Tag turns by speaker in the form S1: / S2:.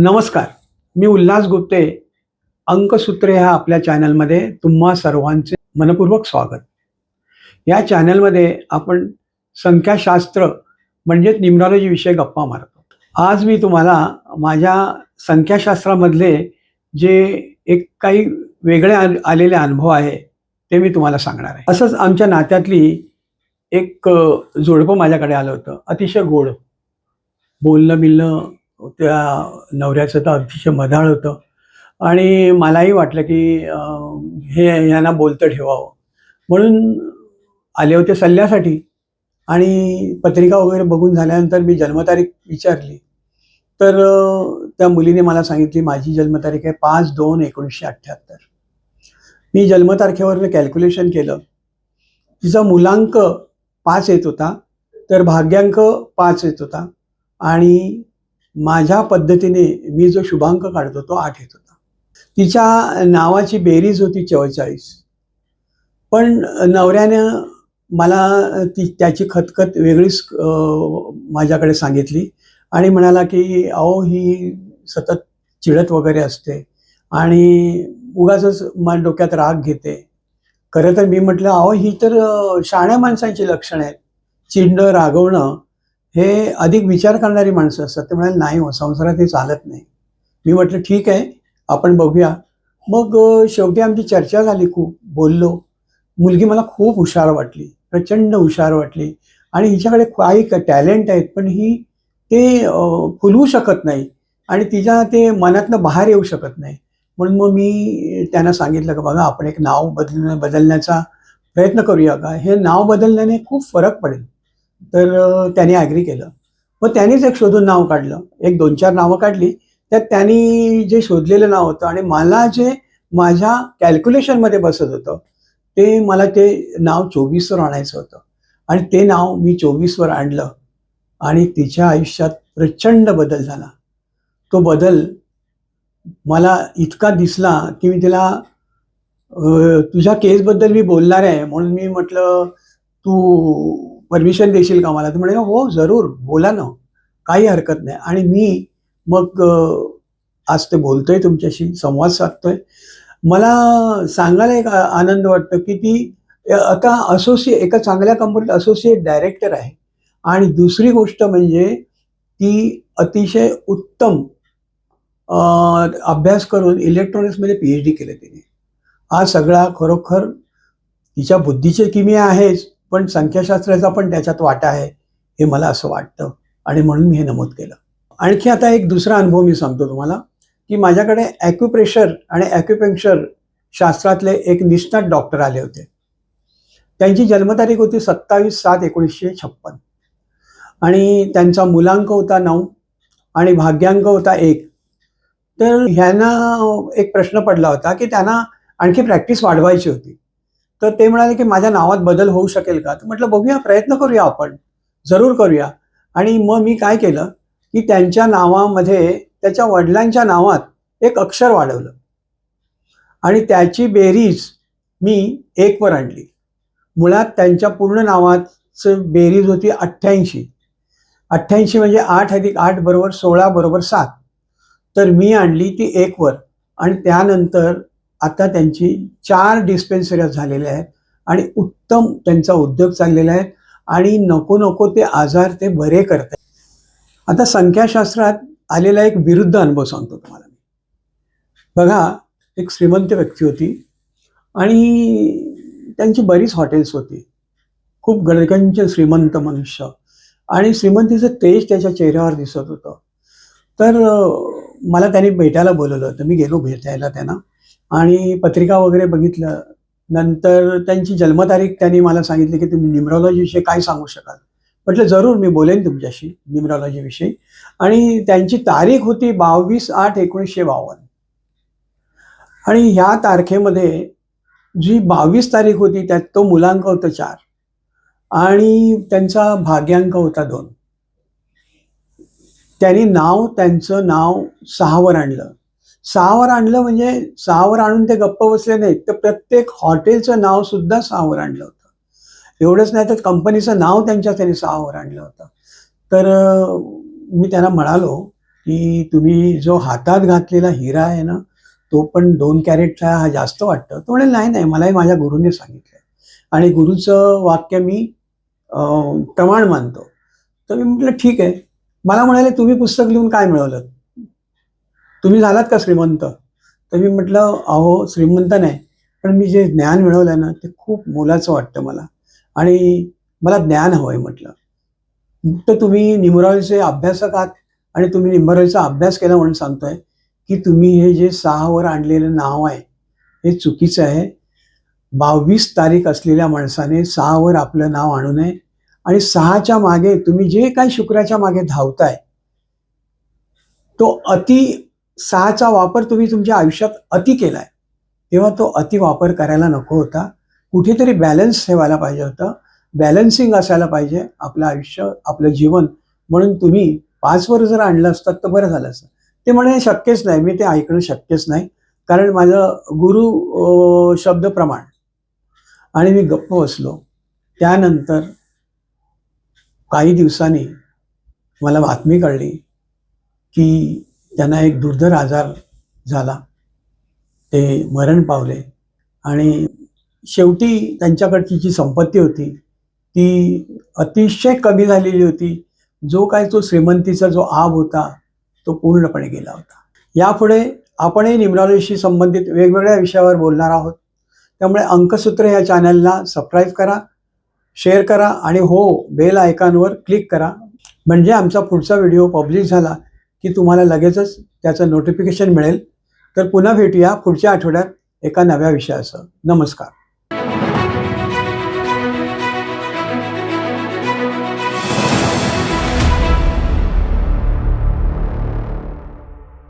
S1: नमस्कार. मी उल्हास गुप्ते अंकसूत्रे ह्या आपल्या चॅनलमध्ये तुम्हा सर्वांचे मनपूर्वक स्वागत. या चॅनलमध्ये आपण संख्याशास्त्र म्हणजेच न्यूमरॉलॉजी विषय गप्पा मारतो. आज मी तुम्हाला माझ्या संख्याशास्त्रामधले जे एक काही वेगळे आलेले अनुभव आहे ते मी तुम्हाला सांगणार आहे. असंच आमच्या नात्यातली एक जोडपं माझ्याकडे आलं होतं. अतिशय गोड. बोलणं बिलणं त्या नवऱ्याचं तर अतिशय मधाळ होतं. आणि मलाही वाटलं की हे यांना बोलतं ठेवावं. म्हणून आले होते सल्ल्यासाठी. आणि पत्रिका वगैरे बघून झाल्यानंतर मी जन्मतारीख विचारली. तर त्या मुलीने मला सांगितली माझी जन्मतारीख आहे पाच दोन एकोणीसशे अठ्ठ्याहत्तर. मी जन्मतारखेवर कॅल्क्युलेशन केलं. तिचा मुलांक पाच येत होता तर भाग्यांक पाच येत होता. आणि माझ्या पद्धतीने मी जो शुभांक काढतो तो आठ येत होता. तिच्या नावाची बेरीज होती चव्वेचाळीस. पण नवऱ्यानं मला ती त्याची खतखत वेगळीच माझ्याकडे सांगितली आणि म्हणाला की अहो ही सतत चिडत वगैरे असते आणि उगाच माझ्या डोक्यात राग घेते. खरं तर मी म्हटलं अहो ही तर शाण्या माणसांची लक्षणं आहेत. चिडणं रागवणं हे अधिक विचार करणारी माणसं असतात. ते म्हणाले नाही हो संसारात हे चालत नाही. मी म्हटलं ठीक आहे आपण बघूया. मग शेवटी आमची चर्चा झाली खूप. बोललो. मुलगी मला खूप हुशार वाटली प्रचंड हुशार वाटली. आणि हिच्याकडे काही टॅलेंट आहेत पण ही ते फुलवू शकत नाही. आणि तिच्या ते मनातनं बाहेर येऊ शकत नाही. म्हणून मग मी त्यांना सांगितलं का बघा आपण एक नाव बदल बदलण्याचा प्रयत्न करूया का? हे नाव बदलण्याने खूप फरक पडेल. तर त्याने ॲग्री केलं. मग त्यानेच एक शोधून नाव काढलं एक दोन चार नावं काढली त्यात त्यांनी जे शोधलेलं नाव होतं आणि मला जे माझ्या कॅल्क्युलेशनमध्ये बसत होतं ते मला ते नाव चोवीसवर आणायचं होतं. आणि ते नाव मी चोवीसवर आणलं आणि तिच्या आयुष्यात प्रचंड बदल झाला. तो बदल मला इतका दिसला की मी तिला तुझ्या केसबद्दल मी बोलणार आहे म्हणून मी म्हटलं तू परमिशन देशील का मला? तर म्हणे हो जरूर बोला ना. काही हरकत नाही. आणि मी मग आज ते बोलतोय तुमच्याशी संवाद साधतोय. मला सांगायला एक आनंद वाटतो की ती आता असोसिएट एका चांगल्या कंपनीत असोसिएट डायरेक्टर आहे. आणि दुसरी गोष्ट म्हणजे ती अतिशय उत्तम अभ्यास करून इलेक्ट्रॉनिक्समध्ये पी एच डी केलं तिने. हा सगळा खरोखर तिच्या बुद्धीचे किमी आहेच. पण संख्याशास्त्राचा पण त्याच्यात वाटा आहे हे मला असं वाटतं. आणि म्हणून मी हे नमूद केलं. आणखी आता एक दुसरा अनुभव मी सांगतो तुम्हाला की माझ्याकडे ॲक्युप्रेशर आणि ॲक्युपंक्चर शास्त्रातले एक निष्णात डॉक्टर आले होते. त्यांची जन्मतारीख होती सत्तावीस सात एकोणीसशे छप्पन. आणि त्यांचा मुलांक होता नऊ आणि भाग्यांक होता एक. तर ह्यांना एक प्रश्न पडला होता की त्यांना आणखी प्रॅक्टिस वाढवायची होती. तर ते म्हणाले की माझ्या नावात बदल होऊ शकेल का? तर म्हटलं बघूया प्रयत्न करूया आपण. जरूर करूया. आणि मग मी काय केलं की त्यांच्या नावामध्ये त्याच्या वडिलांच्या नावात एक अक्षर वाढवलं. आणि त्याची बेरीज मी एकवर आणली. मुळात त्यांच्या पूर्ण नावाचं बेरीज होती अठ्ठ्याऐंशी. अठ्ठ्याऐंशी म्हणजे आठ अधिक आठ बरोबर सोळा बरोबर सात. तर मी आणली ती एकवर. आणि त्यानंतर आता त्यांची चार डिस्पेन्सऱ्या झालेल्या आहेत आणि उत्तम त्यांचा उद्योग चाललेला आहे आणि नको नको ते आजार ते बरे करत आहेत आता संख्याशास्त्रात आलेला एक विरुद्ध अनुभव सांगतो तुम्हाला मी. बघा एक श्रीमंत व्यक्ती होती आणि त्यांची बरीच हॉटेल्स होती. खूप गडगंज श्रीमंत मनुष्य. आणि श्रीमंतीचं तेज त्याच्या चेहऱ्यावर दिसत होतं. तर मला त्यांनी भेटायला बोलवलं होतं. मी गेलो भेटायला त्यांना. आणि पत्रिका वगैरे बघितलं नंतर त्यांची जन्मतारीख त्यांनी मला सांगितली की तुम्ही न्यूमरॉलॉजीविषयी काय सांगू शकाल. म्हटलं जरूर मी बोलेन तुमच्याशी न्यूमरॉलॉजीविषयी. आणि त्यांची तारीख होती बावीस आठ एकोणीसशे बावन्न. आणि ह्या तारखेमध्ये जी बावीस तारीख होती त्यात तो मुलांक होतं चार आणि त्यांचा भाग्यांक होता दोन. त्यांनी नाव त्यांचं नाव सहावर आणलं. सहावर आणलं म्हणजे सहावर आणून ते गप्प बसले नाहीत. तर प्रत्येक हॉटेलचं नाव सुद्धा सहावर आणलं होतं. एवढंच नाही तर कंपनीचं नाव त्यांच्या त्यांनी सहावर आणलं होतं. तर मी त्यांना म्हणालो की तुम्ही जो हातात घातलेला हिरा आहे ना तो पण दोन कॅरेटचा हा जास्त वाटतं. तो म्हणे नाही नाही मलाही माझ्या गुरुने सांगितलं आणि गुरुचं वाक्य मी प्रमाण मानतो. तर मी म्हटलं ठीक आहे. मला म्हणाले तुम्ही पुस्तक लिहून काय मिळवलं? तुम्ही झालात का श्रीमंत? तर मी म्हटलं अहो श्रीमंत नाही. पण मी जे ज्ञान मिळवलं ना ते खूप मोलाचं वाटतं मला. आणि मला ज्ञान हवं आहे म्हटलं. तर तुम्ही निमरावीचे अभ्यासक आहात आणि तुम्ही निमरावीचा अभ्यास केला म्हणून सांगतोय की तुम्ही हे जे सहावर आणलेलं नाव आहे हे चुकीचं आहे. बावीस तारीख असलेल्या माणसाने सहावर आपलं नाव आणू नये आणि सहाच्या मागे तुम्ही जे काही शुक्राच्या मागे धावताय तो अति सहाचा वापर तुम्ही तुमच्या आयुष्यात अति केलाय. तेव्हा तो अति वापर करायला नको होता. कुठेतरी बॅलन्स ठेवायला पाहिजे होतं. बॅलन्सिंग असायला पाहिजे आपलं आयुष्य आपलं जीवन. म्हणून तुम्ही पाचवर जर आणलं असतात तर बरं झालं असतं. ते म्हणणे शक्यच नाही. मी ते ऐकणं शक्यच नाही. कारण माझं गुरु शब्द प्रमाण आणि मी गप्प बसलो. त्यानंतर काही दिवसांनी मला बातमी कळली की त्यांना एक दुर्धर आजार झाला. ते मरण पावले. आणि शेवटी त्यांच्याकडची जी संपत्ती होती ती अतिशय कमी झालेली होती. जो काय तो श्रीमंतीचा जो आब होता तो पूर्णपणे गेला होता. यापुढे आपणही निम्नॉलॉजीशी संबंधित वेगवेगळ्या विषयावर बोलणार आहोत. त्यामुळे अंकसूत्र या चॅनलला सबस्क्राईब करा शेअर करा आणि हो बेल आयकॉनवर क्लिक करा. म्हणजे आमचा पुढचा व्हिडिओ पब्लिश झाला की तुम्हाला लगेचच त्याचं नोटिफिकेशन मिळेल. तर पुन्हा भेटूया पुढच्या आठवड्यात एका नव्या विषयासह नमस्कार.